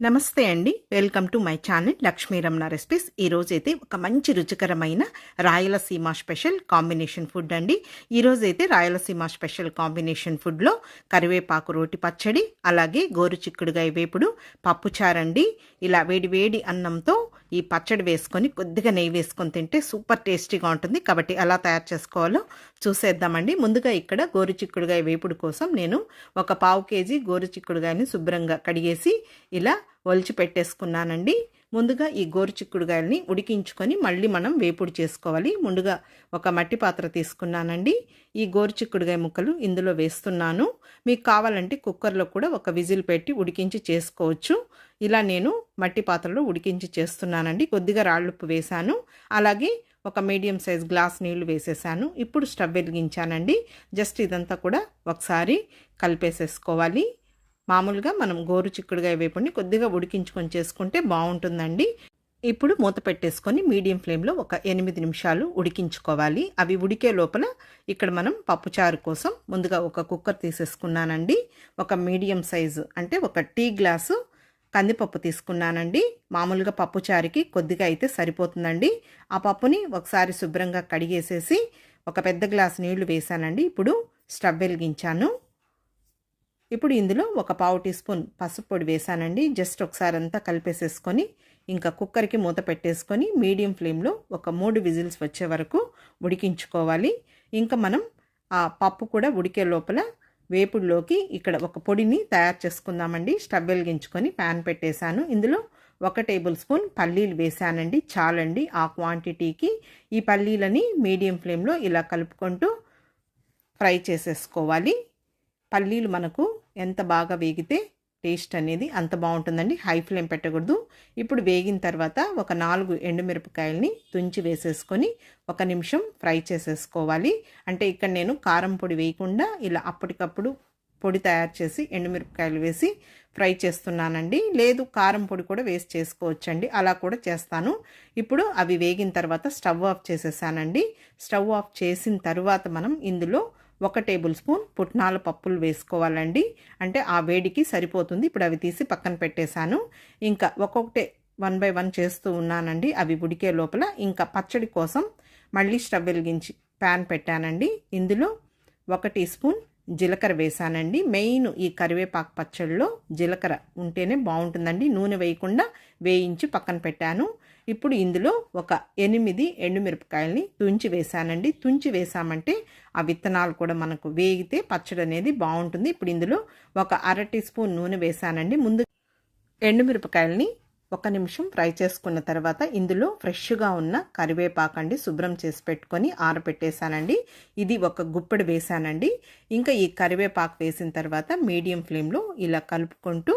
నమస్తే అండి. Welcome to my channel Lakshmi Ramana recipes. ఈరోజైతే ఒక మంచి రుచికరమైన రాయలసీమ స్పెషల్ కాంబినేషన్ ఫుడ్ అండి. ఈరోజైతే రాయలసీమ స్పెషల్ కాంబినేషన్ ఫుడ్లో కరివేపాకు రోటి పచ్చడి అలాగే గోరు చిక్కుడుగాయ వేపుడు పప్పుచారండి ఇలా వేడి వేడి అన్నంతో ఈ పచ్చడి వేసుకొని కొద్దిగా నెయ్యి వేసుకొని తింటే సూపర్ టేస్టీగా ఉంటుంది. కాబట్టి ఎలా తయారు చేసుకోవాలో చూసేద్దామండి. ముందుగా ఇక్కడ గోరు చిక్కుడుగాయ వేపుడు కోసం నేను ఒక పావు కేజీ గోరు చిక్కుడుగాయని శుభ్రంగా కడిగేసి ఇలా ఒలిచి పెట్టేసుకున్నానండి. ముందుగా ఈ గోరు చిక్కుడుగాయలని ఉడికించుకొని మళ్ళీ మనం వేపుడు చేసుకోవాలి. ముందుగా ఒక మట్టి పాత్ర తీసుకున్నానండి. ఈ గోరు చిక్కుడుగాయ ముక్కలు ఇందులో వేస్తున్నాను. మీకు కావాలంటే కుక్కర్లో కూడా ఒక విజిల్ పెట్టి ఉడికించి చేసుకోవచ్చు. ఇలా నేను మట్టి పాత్రలో ఉడికించి చేస్తున్నానండి. కొద్దిగా రాళ్ళుప్పు వేశాను. అలాగే ఒక మీడియం సైజ్ గ్లాస్ నీళ్ళు వేసేసాను. ఇప్పుడు స్టవ్ వెలిగించానండి. జస్ట్ ఇదంతా కూడా ఒకసారి కలిపేసేసుకోవాలి. మామూలుగా మనం గోరు చిక్కుడుగా వేపుడిని కొద్దిగా ఉడికించుకొని చేసుకుంటే బాగుంటుందండి. ఇప్పుడు మూత పెట్టేసుకొని మీడియం ఫ్లేమ్లో ఒక ఎనిమిది నిమిషాలు ఉడికించుకోవాలి. అవి ఉడికే లోపల ఇక్కడ మనం పప్పుచారు కోసం ముందుగా ఒక కుక్కర్ తీసేసుకున్నానండి. ఒక మీడియం సైజు అంటే ఒక టీ గ్లాసు కందిపప్పు తీసుకున్నానండి. మామూలుగా పప్పుచారుకి కొద్దిగా అయితే సరిపోతుందండి. ఆ పప్పుని ఒకసారి శుభ్రంగా కడిగేసేసి ఒక పెద్ద గ్లాస్ నీళ్ళు వేసానండి ఇప్పుడు స్టవ్ వెలిగించాను. ఇప్పుడు ఇందులో ఒక పావు టీ స్పూన్ పసుపు పొడి వేసానండి. జస్ట్ ఒకసారి అంతా కలిపేసేసుకొని ఇంకా కుక్కర్కి మూత పెట్టేసుకొని మీడియం ఫ్లేమ్లో ఒక మూడు విజిల్స్ వచ్చే వరకు ఉడికించుకోవాలి. ఇంకా మనం ఆ పప్పు కూడా ఉడికే లోపల వేపుడులోకి ఇక్కడ ఒక పొడిని తయారు చేసుకుందామండి. స్టవ్ వెలిగించుకొని ప్యాన్ పెట్టేశాను. ఇందులో ఒక టేబుల్ స్పూన్ పల్లీలు వేసానండి. చాలండి ఆ క్వాంటిటీకి. ఈ పల్లీలని మీడియం ఫ్లేమ్లో ఇలా కలుపుకుంటూ ఫ్రై చేసేసుకోవాలి. పల్లీలు మనకు ఎంత బాగా వేగితే టేస్ట్ అనేది అంత బాగుంటుందండి. హై ఫ్లేమ్ పెట్టకూడదు. ఇప్పుడు వేగిన తర్వాత ఒక నాలుగు ఎండుమిరపకాయలని తుంచి వేసేసుకొని ఒక నిమిషం ఫ్రై చేసేసుకోవాలి. అంటే ఇక్కడ నేను కారం పొడి వేయకుండా ఇలా అప్పటికప్పుడు పొడి తయారు చేసి ఎండుమిరపకాయలు వేసి ఫ్రై చేస్తున్నానండి. లేదు కారం పొడి కూడా వేసి చేసుకోవచ్చండి. అలా కూడా చేస్తాను. ఇప్పుడు అవి వేగిన తర్వాత స్టవ్ ఆఫ్ చేసేసానండి. స్టవ్ ఆఫ్ చేసిన తర్వాత మనం ఇందులో ఒక టేబుల్ స్పూన్ పుట్నాల పప్పులు వేసుకోవాలండి. అంటే ఆ వేడికి సరిపోతుంది. ఇప్పుడు అవి తీసి పక్కన పెట్టేశాను. ఇంకా ఒక్కొక్కటే వన్ బై వన్ చేస్తూ ఉన్నానండి. అవి ఉడికే లోపల ఇంకా పచ్చడి కోసం మళ్ళీ స్టవ్ వెలిగించి ప్యాన్ పెట్టానండి. ఇందులో ఒక టీ స్పూన్ జీలకర్ర వేసానండి. మెయిన్ ఈ కరివేపాకు పచ్చడిలో జీలకర్ర ఉంటేనే బాగుంటుందండి. నూనె వేయకుండా వేయించి పక్కన పెట్టాను. ఇప్పుడు ఇందులో ఒక ఎనిమిది ఎండుమిరపకాయల్ని తుంచి వేసానండి. తుంచి వేసామంటే ఆ విత్తనాలు కూడా మనకు వేగితే పచ్చడి అనేది బాగుంటుంది. ఇప్పుడు ఇందులో ఒక అర టీ స్పూన్ నూనె వేసానండి. ముందు ఎండుమిరపకాయల్ని ఒక నిమిషం ఫ్రై చేసుకున్న తర్వాత ఇందులో ఫ్రెష్గా ఉన్న కరివేపాకండి శుభ్రం చేసి పెట్టుకొని ఆరబెట్టేశానండి. ఇది ఒక గుప్పెడు వేసానండి ఇంకా ఈ కరివేపాకు వేసిన తర్వాత మీడియం ఫ్లేమ్లో ఇలా కలుపుకుంటూ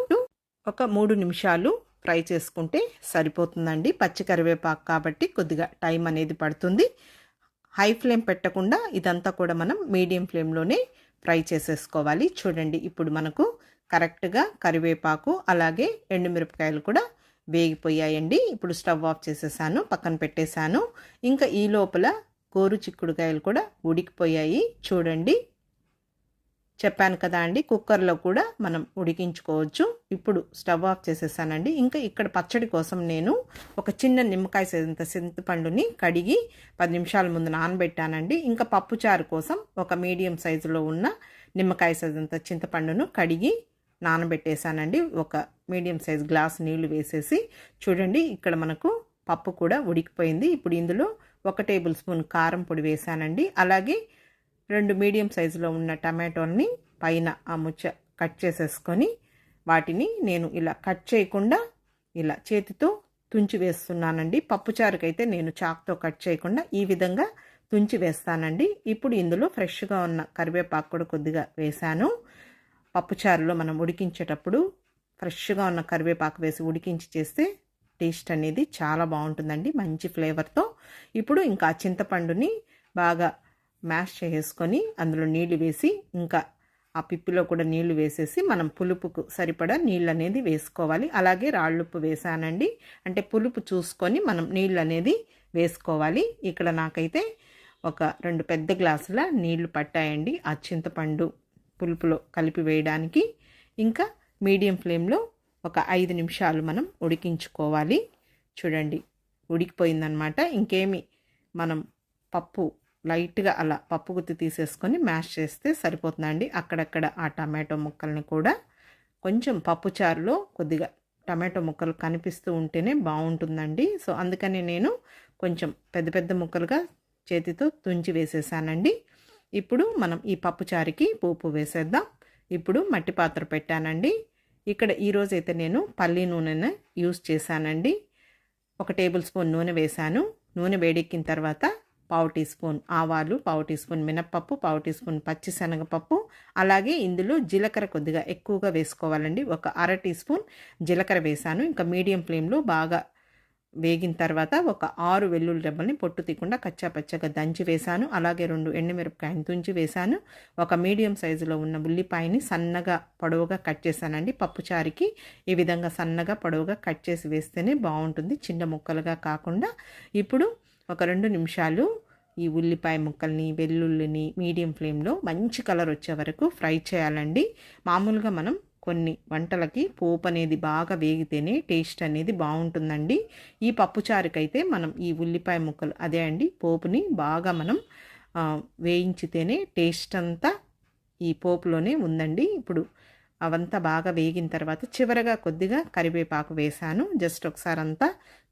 ఒక మూడు నిమిషాలు ఫ్రై చేసుకుంటే సరిపోతుందండి. పచ్చి కరివేపాకు కాబట్టి కొద్దిగా టైం అనేది పడుతుంది. హై ఫ్లేమ్ పెట్టకుండా ఇదంతా కూడా మనం మీడియం ఫ్లేమ్లోనే ఫ్రై చేసేసుకోవాలి. చూడండి ఇప్పుడు మనకు కరెక్ట్గా కరివేపాకు అలాగే ఎండుమిరపకాయలు కూడా వేగిపోయాయండి. ఇప్పుడు స్టవ్ ఆఫ్ చేసేసాను పక్కన పెట్టేశాను. ఇంకా ఈ లోపల గోరు చిక్కుడుకాయలు కూడా ఉడికిపోయాయి. చూడండి. చెప్పాను కదా అండి కుక్కర్లో కూడా మనం ఉడికించుకోవచ్చు. ఇప్పుడు స్టవ్ ఆఫ్ చేసేసానండి. ఇంకా ఇక్కడ పచ్చడి కోసం నేను ఒక చిన్న నిమ్మకాయ సెంత చింతపండుని కడిగి పది నిమిషాల ముందు నానబెట్టానండి. ఇంకా పప్పుచారు కోసం ఒక మీడియం సైజులో ఉన్న నిమ్మకాయ సెంత చింతపండును కడిగి నానబెట్టేశానండి. ఒక మీడియం సైజ్ గ్లాస్ నీళ్ళు వేసేసి చూడండి ఇక్కడ మనకు పప్పు కూడా ఉడికిపోయింది. ఇప్పుడు ఇందులో ఒక టేబుల్ స్పూన్ కారం పొడి వేసానండి అలాగే రెండు మీడియం సైజులో ఉన్న టమాటోల్ని పైన ఆ ముచ్చ కట్ చేసేసుకొని వాటిని నేను ఇలా కట్ చేయకుండా ఇలా చేతితో తుంచి వేస్తున్నానండి. పప్పుచారుకైతే నేను చాక్తో కట్ చేయకుండా ఈ విధంగా తుంచి వేస్తానండి. ఇప్పుడు ఇందులో ఫ్రెష్గా ఉన్న కరివేపాకు కూడా కొద్దిగా వేశాను. పప్పుచారులో మనం ఉడికించేటప్పుడు ఫ్రెష్గా ఉన్న కరివేపాకు వేసి ఉడికించి చేస్తే టేస్ట్ అనేది చాలా బాగుంటుందండి మంచి ఫ్లేవర్తో. ఇప్పుడు ఇంకా చింతపండుని బాగా మ్యాష్ చేసుకొని అందులో నీళ్ళు వేసి ఇంకా ఆ పిప్పిలో కూడా నీళ్ళు వేసేసి మనం పులుపుకు సరిపడా నీళ్ళు అనేది వేసుకోవాలి. అలాగే రాళ్ళుప్పు వేసానండి. అంటే పులుపు చూసుకొని మనం నీళ్ళు అనేది వేసుకోవాలి. ఇక్కడ నాకైతే ఒక రెండు పెద్ద గ్లాసుల నీళ్ళు పట్టాయండి. ఆ చింతపండు పులుపులో కలిపి వేయడానికి ఇంకా మీడియం ఫ్లేమ్లో ఒక ఐదు నిమిషాలు మనం ఉడికించుకోవాలి. చూడండి ఉడికిపోయిందనమాట ఇంకేమి మనం పప్పు లైట్గా అలా పప్పు గుత్తి తీసేసుకొని మ్యాష్ చేస్తే సరిపోతుందండి. అక్కడక్కడ ఆ టమాటో ముక్కల్ని కూడా కొంచెం పప్పు చారులో కొద్దిగా టమాటో ముక్కలు కనిపిస్తూ ఉంటేనే బాగుంటుందండి. సో అందుకని నేను కొంచెం పెద్ద పెద్ద ముక్కలుగా చేతితో తుంచి వేసేసానండి. ఇప్పుడు మనం ఈ పప్పు చారుకి పోపు వేసేద్దాం. ఇప్పుడు మట్టి పాత్ర పెట్టానండి. ఇక్కడ ఈరోజైతే నేను పల్లి నూనెను యూస్ చేశానండి. ఒక టేబుల్ స్పూన్ నూనె వేశాను. నూనె వేడెక్కిన తర్వాత పావు టీ స్పూన్ ఆవాలు పావు టీ స్పూన్ మినప్పప్పు పావు టీ స్పూన్ పచ్చిశనగపప్పు అలాగే ఇందులో జీలకర్ర కొద్దిగా ఎక్కువగా వేసుకోవాలండి. ఒక అర టీ స్పూన్ జీలకర్ర వేశాను. ఇంకా మీడియం ఫ్లేమ్లో బాగా వేగిన తర్వాత ఒక ఆరు వెల్లుల్లి రెబ్బల్ని పొట్టు తీయకుండా కచ్చాపచ్చగా దంచి వేశాను. అలాగే రెండు ఎండుమిరపకాయని తుంచి వేశాను. ఒక మీడియం సైజులో ఉన్న ఉల్లిపాయని సన్నగా పొడవుగా కట్ చేశానండి. పప్పుచారికి ఈ విధంగా సన్నగా పొడవుగా కట్ చేసి వేస్తేనే బాగుంటుంది. చిన్న ముక్కలుగా కాకుండా ఇప్పుడు ఒక రెండు నిమిషాలు ఈ ఉల్లిపాయ ముక్కల్ని వెల్లుల్లిని మీడియం ఫ్లేమ్లో మంచి కలర్ వచ్చే వరకు ఫ్రై చేయాలండి. మామూలుగా మనం కొన్ని వంటలకి పోపు అనేది బాగా వేగితేనే టేస్ట్ అనేది బాగుంటుందండి. ఈ పప్పుచారుకైతే మనం ఈ ఉల్లిపాయ ముక్కలు అదే అండి పోపుని బాగా మనం వేయించితేనే టేస్ట్ అంతా ఈ పోపులోనే ఉందండి. ఇప్పుడు అవంతా బాగా వేగిన తర్వాత చివరగా కొద్దిగా కరివేపాకు వేశాను. జస్ట్ ఒకసారి అంతా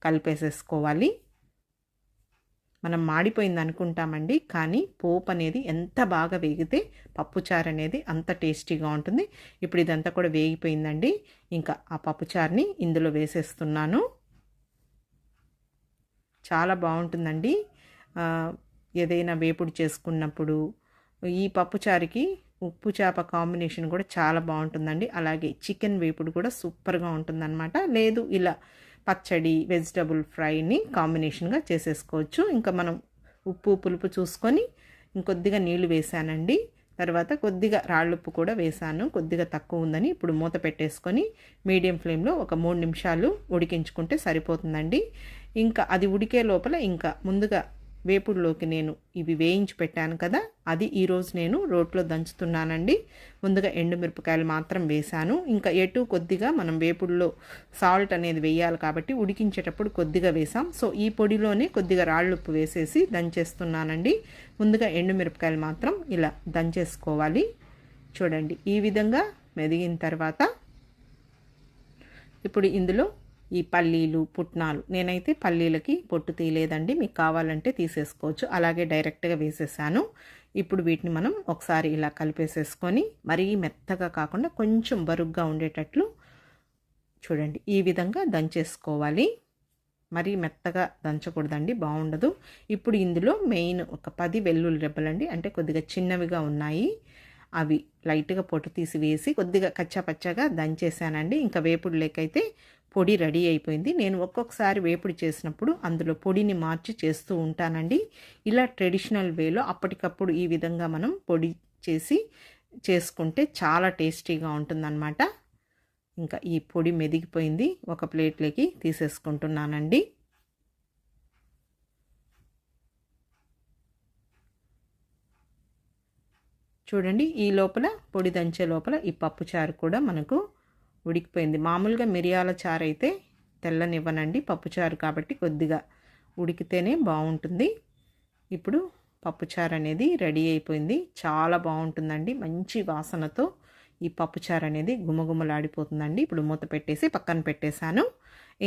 కలిపేసేసుకోవాలి. మనం మాడిపోయింది అనుకుంటామండి. కానీ పోపు అనేది ఎంత బాగా వేగితే పప్పుచారు అనేది అంత టేస్టీగా ఉంటుంది. ఇప్పుడు ఇదంతా కూడా వేగిపోయిందండి. ఇంకా ఆ పప్పుచారుని ఇందులో వేసేస్తున్నాను. చాలా బాగుంటుందండి. ఏదైనా వేపుడు చేసుకున్నప్పుడు ఈ పప్పుచారుకి ఉప్పు చేప కాంబినేషన్ కూడా చాలా బాగుంటుందండి. అలాగే చికెన్ వేపుడు కూడా సూపర్గా ఉంటుందన్నమాట. లేదు ఇలా పచ్చడి వెజిటబుల్ ఫ్రైని కాంబినేషన్గా చేసేసుకోవచ్చు. ఇంకా మనం ఉప్పు పులుపు చూసుకొని ఇంకొద్దిగా నీళ్ళు వేసానండి. తర్వాత కొద్దిగా రాళ్ళుప్పు కూడా వేసాను. కొద్దిగా తక్కువ ఉందని ఇప్పుడు మూత పెట్టేసుకొని మీడియం ఫ్లేమ్లో ఒక మూడు నిమిషాలు ఉడికించుకుంటే సరిపోతుందండి. ఇంకా అది ఉడికే లోపల ఇంకా ముందుగా వేపుడులోకి నేను ఇవి వేయించి పెట్టాను కదా అది ఈరోజు నేను రోట్లో దంచుతున్నానండి. ముందుగా ఎండుమిరపకాయలు మాత్రం వేశాను. ఇంకా ఎటు కొద్దిగా మనం వేపుడులో సాల్ట్ అనేది వేయాలి కాబట్టి ఉడికించేటప్పుడు కొద్దిగా వేసాం సో ఈ పొడిలోనే కొద్దిగా రాళ్ళుప్పు వేసేసి దంచేస్తున్నానండి. ముందుగా ఎండుమిరపకాయలు మాత్రం ఇలా దంచేసుకోవాలి. చూడండి ఈ విధంగా మెదిగిన తర్వాత ఇప్పుడు ఇందులో ఈ పల్లీలు పుట్నాలు. నేనైతే పల్లీలకి పొట్టు తీయలేదండి. మీకు కావాలంటే తీసేసుకోవచ్చు. అలాగే డైరెక్ట్గా వేసేసాను. ఇప్పుడు వీటిని మనం ఒకసారి ఇలా కలిపేసేసుకొని మరీ మెత్తగా కాకుండా కొంచెం బరుగ్గా ఉండేటట్లు చూడండి. ఈ విధంగా దంచేసుకోవాలి. మరీ మెత్తగా దంచకూడదండి. బాగుండదు. ఇప్పుడు ఇందులో మెయిన్ ఒక పది వెల్లుల్లి రెబ్బలండి. అంటే కొద్దిగా చిన్నవిగా ఉన్నాయి. అవి లైట్గా పొట్టు తీసి వేసి కొద్దిగా కచ్చాపచ్చగా దంచేసానండి. ఇంకా వేపుడు లేకైతే పొడి రెడీ అయిపోయింది. నేను ఒక్కొక్కసారి వేపుడు చేసినప్పుడు అందులో పొడిని మార్చి చేస్తూ ఉంటానండి. ఇలా ట్రెడిషనల్ వేలో అప్పటికప్పుడు ఈ విధంగా మనం పొడి చేసి చేసుకుంటే చాలా టేస్టీగా ఉంటుందన్నమాట. ఇంకా ఈ పొడి మెదిగిపోయింది. ఒక ప్లేట్లోకి తీసేసుకుంటున్నానండి. చూడండి ఈ లోపల పొడి దంచే లోపల ఈ పప్పు చారు కూడా మనకు ఉడికిపోయింది. మామూలుగా మిరియాల చారు అయితే తెల్లనివ్వనండి. పప్పుచారు కాబట్టి కొద్దిగా ఉడికితేనే బాగుంటుంది. ఇప్పుడు పప్పుచారు అనేది రెడీ అయిపోయింది. చాలా బాగుంటుందండి. మంచి వాసనతో ఈ పప్పుచారు అనేది గుమగుమలాడిపోతుందండి. ఇప్పుడు మూత పెట్టేసి పక్కన పెట్టేశాను.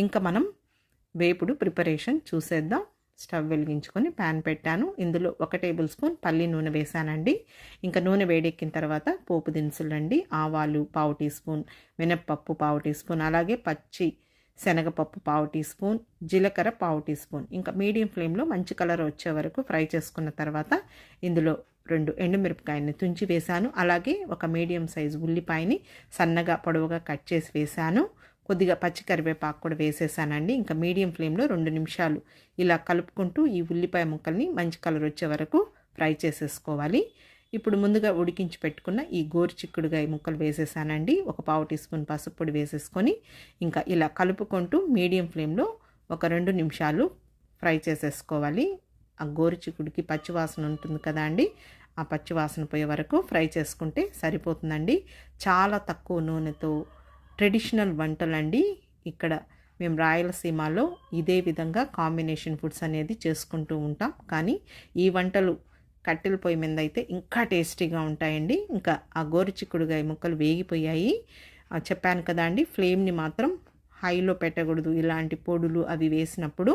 ఇంకా మనం వేపుడు ప్రిపరేషన్ చూసేద్దాం. స్టవ్ వెలిగించుకొని ప్యాన్ పెట్టాను. ఇందులో ఒక టేబుల్ స్పూన్ పల్లి నూనె వేసానండి. ఇంకా నూనె వేడెక్కిన తర్వాత పోపు దినుసులు అండి ఆవాలు పావు టీ స్పూన్ మినప్పప్పు పావు టీ స్పూన్ అలాగే పచ్చి శనగపప్పు పావు టీ స్పూన్ జీలకర్ర పావు టీ స్పూన్. ఇంకా మీడియం ఫ్లేమ్లో మంచి కలర్ వచ్చే వరకు ఫ్రై చేసుకున్న తర్వాత ఇందులో రెండు ఎండుమిరపకాయని తుంచి వేశాను అలాగే ఒక మీడియం సైజు ఉల్లిపాయని సన్నగా పొడవుగా కట్ చేసి వేశాను కొద్దిగా పచ్చి కరివేపాకు కూడా వేసేసానండి. ఇంకా మీడియం ఫ్లేమ్లో రెండు నిమిషాలు ఇలా కలుపుకుంటూ ఈ ఉల్లిపాయ ముక్కల్ని మంచి కలర్ వచ్చే వరకు ఫ్రై చేసేసుకోవాలి. ఇప్పుడు ముందుగా ఉడికించి పెట్టుకున్న ఈ గోరు చిక్కుడుగాయ ముక్కలు వేసేసానండి. ఒక పావు టీ స్పూన్ పసుపు పొడి వేసేసుకొని ఇంకా ఇలా కలుపుకుంటూ మీడియం ఫ్లేమ్లో ఒక రెండు నిమిషాలు ఫ్రై చేసేసుకోవాలి. ఆ గోరు చిక్కుడికి పచ్చివాసన ఉంటుంది కదా అండి. ఆ పచ్చివాసన పోయే వరకు ఫ్రై చేసుకుంటే సరిపోతుందండి. చాలా తక్కువ నూనెతో ట్రెడిషనల్ వంటలండి. ఇక్కడ మేము రాయలసీమలో ఇదే విధంగా కాంబినేషన్ ఫుడ్స్ అనేది చేసుకుంటూ ఉంటాం. కానీ ఈ వంటలు కట్టెల పొయ్యి మీద అయితే ఇంకా టేస్టీగా ఉంటాయండి. ఇంకా ఆ గోరుచిక్కుడుగాయ ముక్కలు వేగిపోయాయి. చెప్పాను కదా అండి ఫ్లేమ్ని మాత్రం హైలో పెట్టకూడదు. ఇలాంటి పొడులు అవి వేసినప్పుడు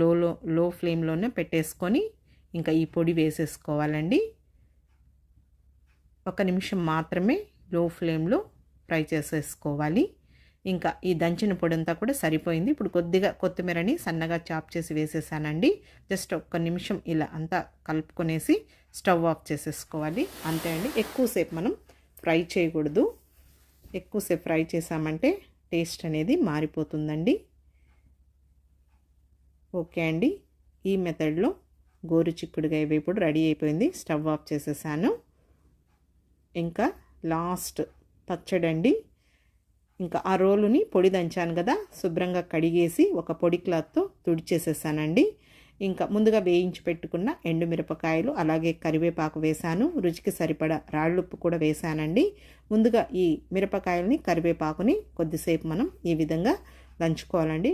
లోలో లో ఫ్లేమ్లోనే పెట్టేసుకొని ఇంకా ఈ పొడి వేసేసుకోవాలండి. ఒక నిమిషం మాత్రమే లో ఫ్లేమ్లో ఫ్రై చేసేసుకోవాలి. ఇంకా ఈ దంచిన పొడి అంతా కూడా సరిపోయింది. ఇప్పుడు కొద్దిగా కొత్తిమీరని సన్నగా చాప్ చేసి వేసేసానండి. జస్ట్ ఒక్క నిమిషం ఇలా అంతా కలుపుకొనేసి స్టవ్ ఆఫ్ చేసేసుకోవాలి. అంతే అండి. ఎక్కువసేపు మనం ఫ్రై చేయకూడదు. ఎక్కువసేపు ఫ్రై చేసామంటే టేస్ట్ అనేది మారిపోతుందండి. ఓకే అండి. ఈ మెథడ్లో గోరు చిక్కుడుగాయ వేపుడు రెడీ అయిపోయింది. స్టవ్ ఆఫ్ చేసేసాను. ఇంకా లాస్ట్ పచ్చడి అండి ఇంకా ఆ రోలుని పొడి దంచాను కదా శుభ్రంగా కడిగేసి ఒక పొడి క్లాత్తో తుడిచేసేసానండి. ఇంకా ముందుగా వేయించి పెట్టుకున్న ఎండుమిరపకాయలు అలాగే కరివేపాకు వేశాను రుచికి సరిపడా రాళ్ళుప్పు కూడా వేశానండి ముందుగా ఈ మిరపకాయలని కరివేపాకుని కొద్దిసేపు మనం ఈ విధంగా దంచుకోవాలండి.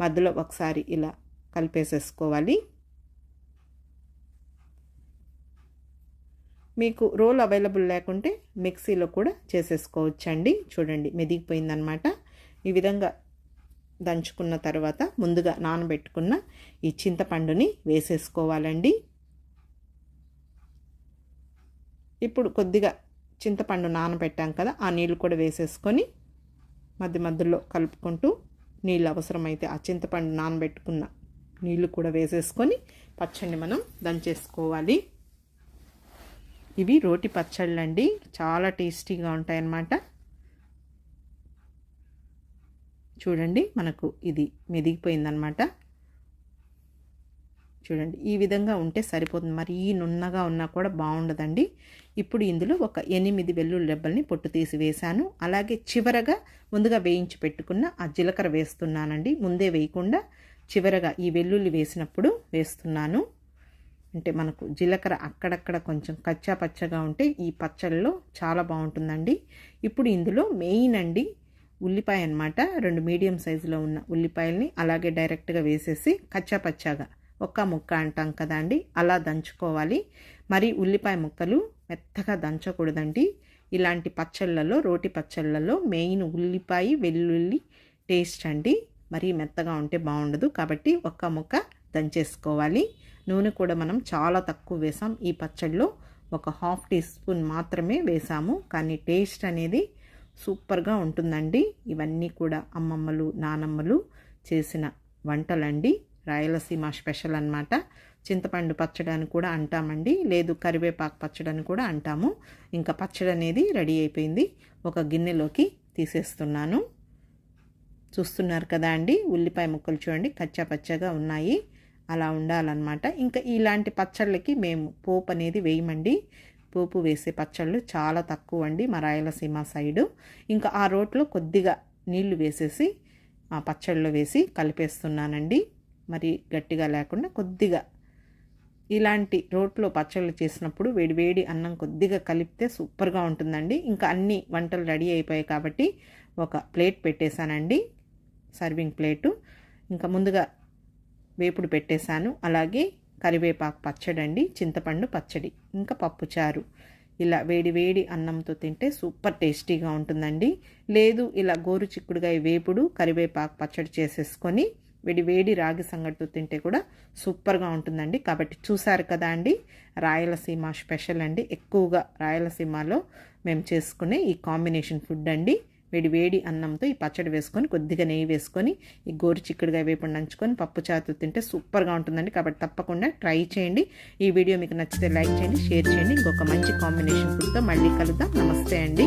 మధ్యలో ఒకసారి ఇలా కలిపేసేసుకోవాలి. మీకు రోల్ అవైలబుల్ లేకుంటే మిక్సీలో కూడా చేసేసుకోవచ్చండి. చూడండి మెదిగిపోయిందనమాట ఈ విధంగా దంచుకున్న తర్వాత ముందుగా నానబెట్టుకున్న ఈ చింతపండుని వేసేసుకోవాలండి. ఇప్పుడు కొద్దిగా చింతపండు నానబెట్టాం కదా ఆ నీళ్ళు కూడా వేసేసుకొని మధ్య మధ్యలో కలుపుకుంటూ నీళ్ళు అవసరమైతే ఆ చింతపండు నానబెట్టుకున్న నీళ్ళు కూడా వేసేసుకొని పచ్చడిని మనం దంచేసుకోవాలి. ఇవి రోటి పచ్చళ్ళు అండి చాలా టేస్టీగా ఉంటాయన్నమాట. చూడండి మనకు ఇది మెదిగిపోయిందనమాట చూడండి ఈ విధంగా ఉంటే సరిపోతుంది. మరి ఈ నున్నగా ఉన్నా కూడా బాగుండదండి. ఇప్పుడు ఇందులో ఒక ఎనిమిది వెల్లుల్లి రెబ్బల్ని పొట్టు తీసి వేశాను. అలాగే చివరగా ముందుగా వేయించి పెట్టుకున్న ఆ జీలకర్ర వేస్తున్నానండి. ముందే వేయకుండా చివరగా ఈ వెల్లుల్లి వేసినప్పుడు వేస్తున్నాను. అంటే మనకు జీలకర్ర అక్కడక్కడ కొంచెం కచ్చా పచ్చగా ఉంటే ఈ పచ్చళ్ళలో చాలా బాగుంటుందండి. ఇప్పుడు ఇందులో మెయిన్ అండి ఉల్లిపాయ అనమాట రెండు మీడియం సైజులో ఉన్న ఉల్లిపాయల్ని అలాగే డైరెక్ట్గా వేసేసి కచ్చా పచ్చాగా ఒక్క ముక్క అంటాం కదా అండి. అలా దంచుకోవాలి. మరి ఉల్లిపాయ ముక్కలు మెత్తగా దంచకూడదండి. ఇలాంటి పచ్చళ్ళలో రోటి పచ్చళ్ళలో మెయిన్ ఉల్లిపాయ వెల్లుల్లి టేస్ట్ అండి. మరీ మెత్తగా ఉంటే బాగుండదు కాబట్టి ఒక్క ముక్క దంచేసుకోవాలి. నూనె కూడా మనం చాలా తక్కువ వేసాం. ఈ పచ్చడిలో ఒక హాఫ్ టీ స్పూన్ మాత్రమే వేసాము. కానీ టేస్ట్ అనేది సూపర్గా ఉంటుందండి. ఇవన్నీ కూడా అమ్మమ్మలు నానమ్మలు చేసిన వంటలండి. రాయలసీమ స్పెషల్ అన్నమాట. చింతపండు పచ్చడి అని కూడా అంటామండి. లేదు కరివేపాకు పచ్చడి అని కూడా అంటాము. ఇంకా పచ్చడి అనేది రెడీ అయిపోయింది. ఒక గిన్నెలోకి తీసేస్తున్నాను. చూస్తున్నారు కదా అండి ఉల్లిపాయ ముక్కలు చూడండి కచ్చా పచ్చగా ఉన్నాయి. అలా ఉండాలన్నమాట. ఇంకా ఇలాంటి పచ్చళ్ళకి మేము పోపు అనేది వేయమండి. పోపు వేసే పచ్చళ్ళు చాలా తక్కువ అండి మా రాయలసీమ సైడు. ఇంకా ఆ రోట్లో కొద్దిగా నీళ్ళు వేసేసి ఆ పచ్చళ్ళు వేసి కలిపేస్తున్నానండి. మరి గట్టిగా లేకుండా కొద్దిగా ఇలాంటి రోట్లో పచ్చళ్ళు చేసినప్పుడు వేడి వేడి అన్నం కొద్దిగా కలిపితే సూపర్గా ఉంటుందండి. ఇంకా అన్ని వంటలు రెడీ అయిపోయాయి కాబట్టి ఒక ప్లేట్ పెట్టేశానండి. Serving plate. ఇంకా ముందుగా వేపుడు పెట్టేశాను. అలాగే కరివేపాకు పచ్చడి అండి చింతపండు పచ్చడి ఇంకా పప్పుచారు ఇలా వేడి వేడి అన్నంతో తింటే సూపర్ టేస్టీగా ఉంటుందండి. లేదు ఇలా గోరు చిక్కుడుగాయ వేపుడు కరివేపాకు పచ్చడి చేసేసుకొని వేడి వేడి రాగి సంగటితో తింటే కూడా సూపర్గా ఉంటుందండి. కాబట్టి చూసారు కదా అండి రాయలసీమ స్పెషల్ అండి. ఎక్కువగా రాయలసీమలో మేము చేసుకునే ఈ కాంబినేషన్ ఫుడ్ అండి. వేడి వేడి అన్నంతో ఈ పచ్చడి వేసుకొని కొద్దిగా నెయ్యి వేసుకొని ఈ గోరు చిక్కుడుగా వేపుడు నంచుకొని పప్పు చాతు తింటే సూపర్గా ఉంటుందండి. కాబట్టి తప్పకుండా ట్రై చేయండి. ఈ వీడియో మీకు నచ్చితే లైక్ చేయండి షేర్ చేయండి. ఇంకొక మంచి కాంబినేషన్ ఫుడ్తో మళ్ళీ కలుద్దాం. నమస్తే అండి.